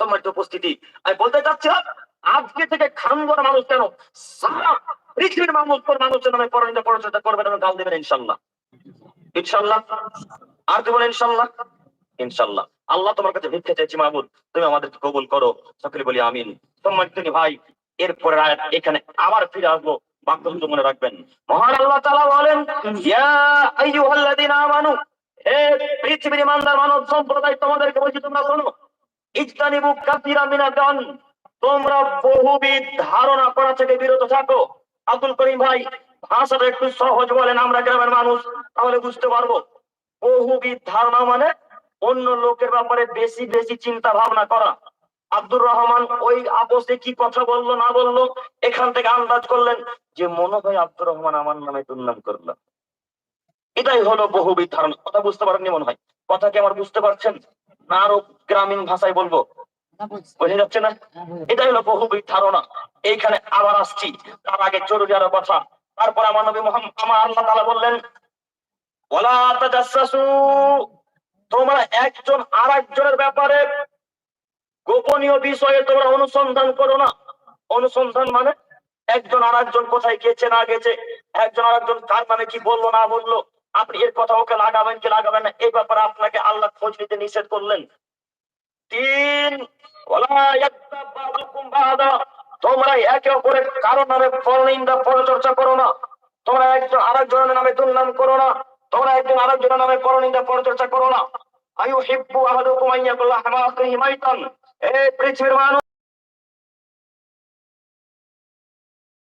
সম্মানিত উপস্থিতি, আমি বলতে চাচ্ছিলাম, আজকে থেকে খানগর মানুষ কেন সারা পৃথিবীর মানুষ কোন মানুষের নামে পরিণত পরিচর্যা করবেন এবং গাল দেবেন ইনশাল্লাহ ইনশাল্লাহ আর কি বলে ইনশাল্লাহ ইনশাল্লাহ আল্লাহ তোমার কাছে ভিক্ষা চাইছি মাহমুদ তুমি আমাদেরকে কবুল করো। সকলে বলি আমিন। সম্মানিত ভাই এরপরে এখানে আবার ফিরে আসব। বাক্যগুলো মনে রাখবেন। মহান আল্লাহ তাআলা বলেন, ইয়া আমানু, হে পৃথিবীর ইমানদার মানব সম্প্রদায়, তোমাদেরকে বলছি, তোমরা শোনো। ইজতানিবু কাসীরা মিনাল গান। তোমরা বহুবিধ ধারণা করা থেকে বিরত থাকো। আব্দুল করিম ভাই, ভাষাটা একটু সহজ বলেন, আমরা গ্রামের মানুষ, তাহলে বুঝতে পারব। বহুবিধ ধারণা মানে অন্য লোকের ব্যাপারে বেশি বেশি চিন্তা ভাবনা করা। আব্দুর রহমান ওই আপোষে কি কথা বলল, না বলল, এখান থেকে আন্দাজ করলেন যে মনে হয় আব্দুর রহমান আমার নামে দুর্নাম করল। এটাই হলো বহুবিধ ধারণা। কথা বুঝতে পারেননি মনে হয়? কথা কি আমার বুঝতে পারছেন? না আরও গ্রামীণ ভাষায় বলব? বোঝা যাচ্ছে না? এটাই হলো বহুবিধ ধারণা। এইখানে আবার আসছি। তার আগে জরুরি আরও কথা। তারপর আমার নবী মোহাম্মদ আমার আল্লাহ তাআলা বললেন তাজাসসু তোমরা একজন আর একজনের ব্যাপারে গোপনীয় বিষয়ে তোমরা অনুসন্ধান করো না। অনুসন্ধান মানে একজন আর একজন কোথায় গেছে না গেছে? একজন আর একজন কার নামে কি বলল না বলল? আপনি এর কথা ওকে লাগাবেন কি লাগাবেন না, এই ব্যাপারে আপনাকে আল্লাহ খোঁজ নিতে নিষেধ করলেন। তিন তোমরা একে অপরের কারও নামে পরনিন্দা পরচর্চা করো না। তোমরা একজন আরেকজনের নামে দুর্নাম করো না। তোমরা একজন আরেকজনের নামে পরনিন্দা, পরচর্চা করো না। আয়ু হিব্বু আহাদুকুম আইয়াকুল্লাহ হিমাইতান এই পৃথিবীর মানুষ